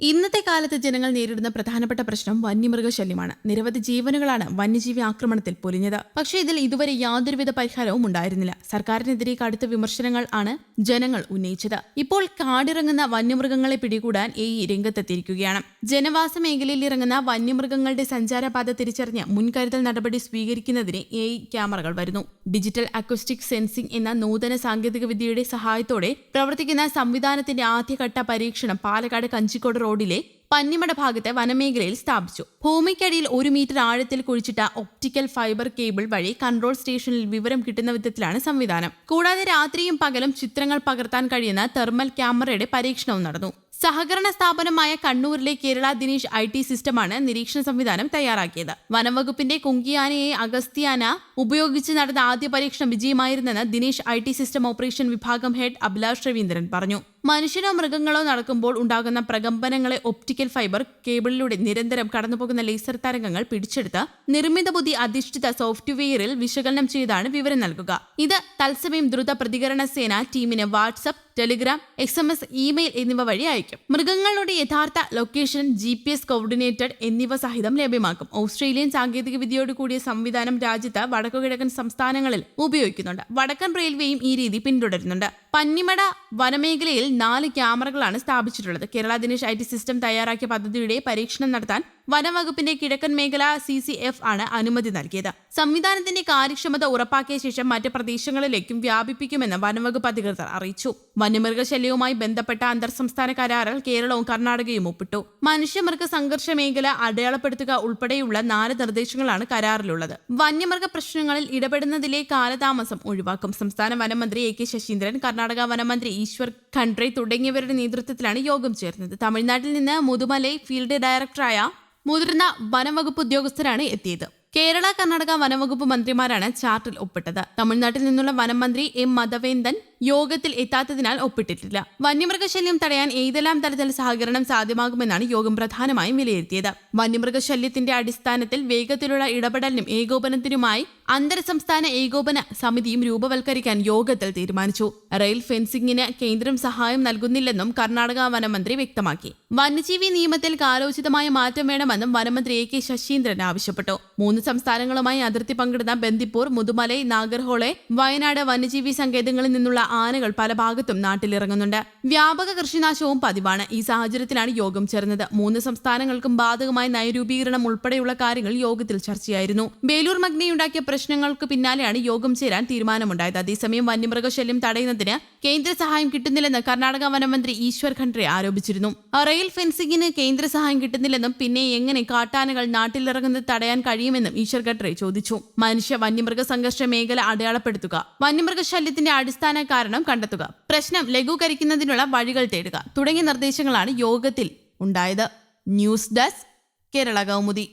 ഇന്നത്തെ കാലത്ത് ജനങ്ങൾ നേരിടുന്ന പ്രധാനപ്പെട്ട പ്രശ്നം വന്യമൃഗശല്യമാണ്. നിരവധി ജീവനുകളാണ് വന്യജീവി ആക്രമണത്തിൽ പൊലിഞ്ഞത്. പക്ഷേ ഇതിൽ ഇതുവരെ യാതൊരുവിധ പരിഹാരവും ഉണ്ടായിരുന്നില്ല. സർക്കാരിനെതിരെ കടുത്ത വിമർശനങ്ങൾ ആണ് ജനങ്ങൾ ഉന്നയിച്ചത്. ഇപ്പോൾ കാടിറങ്ങുന്ന വന്യമൃഗങ്ങളെ പിടികൂടാൻ എ രംഗത്തെത്തിയിരിക്കുകയാണ്. ജനവാസ മേഖലയിൽ ഇറങ്ങുന്ന വന്യമൃഗങ്ങളുടെ സഞ്ചാരപാത തിരിച്ചറിഞ്ഞ് മുൻകരുതൽ നടപടി സ്വീകരിക്കുന്നതിന് എ ക്യാമറകൾ വരുന്നു. ഡിജിറ്റൽ അക്വസ്റ്റിക് സെൻസിംഗ് എന്ന നൂതന സാങ്കേതികവിദ്യയുടെ സഹായത്തോടെ പ്രവർത്തിക്കുന്ന സംവിധാനത്തിന്റെ ആദ്യഘട്ട പരീക്ഷണം പാലക്കാട് കഞ്ചിക്കോട് റോഡിലെ പന്നിമട ഭാഗത്തെ വനമേഖലയിൽ സ്ഥാപിച്ചു. ഭൂമിക്കടിയിൽ ഒരു മീറ്റർ ആഴത്തിൽ കുഴിച്ചിട്ട ഒപ്റ്റിക്കൽ ഫൈബർ കേബിൾ വഴി കൺട്രോൾ സ്റ്റേഷനിൽ വിവരം കിട്ടുന്ന വിധത്തിലാണ് സംവിധാനം. കൂടാതെ രാത്രിയും പകലും ചിത്രങ്ങൾ പകർത്താൻ കഴിയുന്ന തെർമൽ ക്യാമറയുടെ പരീക്ഷണവും നടന്നു. സഹകരണ സ്ഥാപനമായ കണ്ണൂരിലെ കേരള ദിനേശ് ഐ ടി സിസ്റ്റമാണ് നിരീക്ഷണ സംവിധാനം തയ്യാറാക്കിയത്. വനംവകുപ്പിന്റെ കുങ്കിയാനയെ അഗസ്ത്യാന ഉപയോഗിച്ച് നടന്ന ആദ്യ പരീക്ഷണം വിജയമായിരുന്നെന്ന് Dinesh I T system operation വിഭാഗം ഹെഡ് അഭിലാഷ് രവീന്ദ്രൻ പറഞ്ഞു. മനുഷ്യനോ മൃഗങ്ങളോ നടക്കുമ്പോൾ ഉണ്ടാകുന്ന പ്രകമ്പനങ്ങളെ ഒപ്റ്റിക്കൽ ഫൈബർ കേബിളിലൂടെ നിരന്തരം കടന്നുപോകുന്ന ലേസർ തരംഗങ്ങൾ പിടിച്ചെടുത്ത് നിർമ്മിത ബുദ്ധി അധിഷ്ഠിത സോഫ്റ്റ്വെയറിൽ വിശകലനം ചെയ്താണ് വിവരം നൽകുക. ഇത് തത്സമയം ദ്രുത പ്രതികരണ സേന ടീമിന് WhatsApp Telegram X M S email എന്നിവ വഴി അയക്കും. മൃഗങ്ങളുടെ യഥാർത്ഥ location G P S coordinated എന്നിവ സഹിതം ലഭ്യമാക്കും. ഓസ്ട്രേലിയൻ സാങ്കേതിക വിദ്യയോട് കൂടിയ സംവിധാനം രാജ്യത്ത് വടക്കുകിഴക്കൻ സംസ്ഥാനങ്ങളിൽ ഉപയോഗിക്കുന്നുണ്ട്. വടക്കൻ റെയിൽവേയും ഈ രീതി പിന്തുടരുന്നുണ്ട്. പന്നിമട വനമേഖലയിൽ നാല് ക്യാമറകളാണ് സ്ഥാപിച്ചിട്ടുള്ളത്. Kerala Dinesh I T system തയ്യാറാക്കിയ പദ്ധതിയുടെ പരീക്ഷണം നടത്താൻ വനംവകുപ്പിന്റെ കിഴക്കൻ മേഖല സി സി എഫ് ആണ് അനുമതി നൽകിയത്. സംവിധാനത്തിന്റെ കാര്യക്ഷമത ഉറപ്പാക്കിയ ശേഷം മറ്റ് പ്രദേശങ്ങളിലേക്കും വ്യാപിപ്പിക്കുമെന്ന് വനംവകുപ്പ് അധികൃതർ അറിയിച്ചു. വന്യമൃഗശല്യവുമായി ബന്ധപ്പെട്ട അന്തർ സംസ്ഥാന കരാറിൽ കേരളവും കർണാടകയും ഒപ്പിട്ടു. മനുഷ്യമൃഗ സംഘർഷ മേഖല അടയാളപ്പെടുത്തുക ഉൾപ്പെടെയുള്ള നാല് നിർദ്ദേശങ്ങളാണ് കരാറിലുള്ളത്. വന്യമൃഗ പ്രശ്നങ്ങളിൽ ഇടപെടുന്നതിലെ കാലതാമസം ഒഴിവാക്കും. സംസ്ഥാന വനമന്ത്രി എ കെ ശശീന്ദ്രൻ കർണാടക വനമന്ത്രി ഈശ്വർ ഖണ്ഡ്രെ തുടങ്ങിയവരുടെ നേതൃത്വത്തിലാണ് യോഗം ചേർന്നത്. തമിഴ്നാട്ടിൽ നിന്ന് മുതുമലൈ ഫീൽഡ് ഡയറക്ടറായ മുതിർന്ന വനംവകുപ്പ് ഉദ്യോഗസ്ഥരാണ് എത്തിയത്. കേരള കർണാടക വനംവകുപ്പ് മന്ത്രിമാരാണ് ചാർട്ടിൽ ഒപ്പിട്ടത്. തമിഴ്നാട്ടിൽ നിന്നുള്ള വനം മന്ത്രി എം മധവേന്ദൻ യോഗത്തിൽ എത്താത്തതിനാൽ ഒപ്പിട്ടിട്ടില്ല. വന്യമൃഗശല്യം തടയാൻ ഏതെല്ലാം തരത്തിൽ സഹകരണം സാധ്യമാകുമെന്നാണ് യോഗം പ്രധാനമായും വിലയിരുത്തിയത്. വന്യമൃഗശല്യത്തിന്റെ അടിസ്ഥാനത്തിൽ വേഗത്തിലുള്ള ഇടപെടലിനും ഏകോപനത്തിനുമായി അന്തർ സംസ്ഥാന ഏകോപന സമിതിയും രൂപവൽക്കരിക്കാൻ യോഗത്തിൽ തീരുമാനിച്ചു. റെയിൽ ഫെൻസിംഗിന് കേന്ദ്രം സഹായം നൽകുന്നില്ലെന്നും കർണാടക വനമന്ത്രി വ്യക്തമാക്കി. വന്യജീവി നിയമത്തിൽ കാലോചിതമായ മാറ്റം വേണമെന്നും വനമന്ത്രി എ കെ ശശീന്ദ്രൻ ആവശ്യപ്പെട്ടു. മൂന്ന് സംസ്ഥാനങ്ങളുമായി അതിർത്തി പങ്കിടുന്ന ബന്ദിപ്പൂർ മുതുമലൈ നാഗർഹോളെ വയനാട് വന്യജീവി സങ്കേതങ്ങളിൽ നിന്നുള്ള ആനകൾ പല ഭാഗത്തും നാട്ടിലിറങ്ങുന്നുണ്ട്. വ്യാപക കൃഷിനാശവും പതിവാണ്. ഈ സാഹചര്യത്തിലാണ് യോഗം ചേർന്നത്. മൂന്ന് സംസ്ഥാനങ്ങൾക്കും ബാധകമായ നയരൂപീകരണം ഉൾപ്പെടെയുള്ള കാര്യങ്ങൾ യോഗത്തിൽ ചർച്ചയായിരുന്നു. ബേലൂർ മഗ്നിയുണ്ടാക്കിയ പ്രശ്നങ്ങൾക്ക് പിന്നാലെയാണ് യോഗം ചേരാൻ തീരുമാനമുണ്ടായത്. അതേസമയം വന്യമൃഗശല്യം തടയുന്നതിന് കേന്ദ്ര സഹായം കിട്ടുന്നില്ലെന്ന് കർണാടക വനമന്ത്രി ഈശ്വർ ഖണ്ഡ്രെ ആരോപിച്ചിരുന്നു. റെയിൽ ഫെൻസിംഗിന് കേന്ദ്ര സഹായം കിട്ടുന്നില്ലെന്നും പിന്നെ എങ്ങനെ കാട്ടാനകൾ നാട്ടിലിറങ്ങുന്നത് തടയാൻ കഴിയുമെന്നും ഈശ്വർ ഖണ്ഡ്രെ ചോദിച്ചു. മനുഷ്യ വന്യമൃഗ സംഘർഷ മേഖല അടയാളപ്പെടുത്തുക. വന്യമൃഗശല്യത്തിന്റെ അടിസ്ഥാന കാരണം കണ്ടെത്തുക. പ്രശ്നം ലഘൂകരിക്കുന്നതിനുള്ള വഴികൾ തേടുക. തുടങ്ങിയ നിർദ്ദേശങ്ങളാണ് യോഗത്തിൽ ഉണ്ടായത്. News desk Kerala Kaumudi.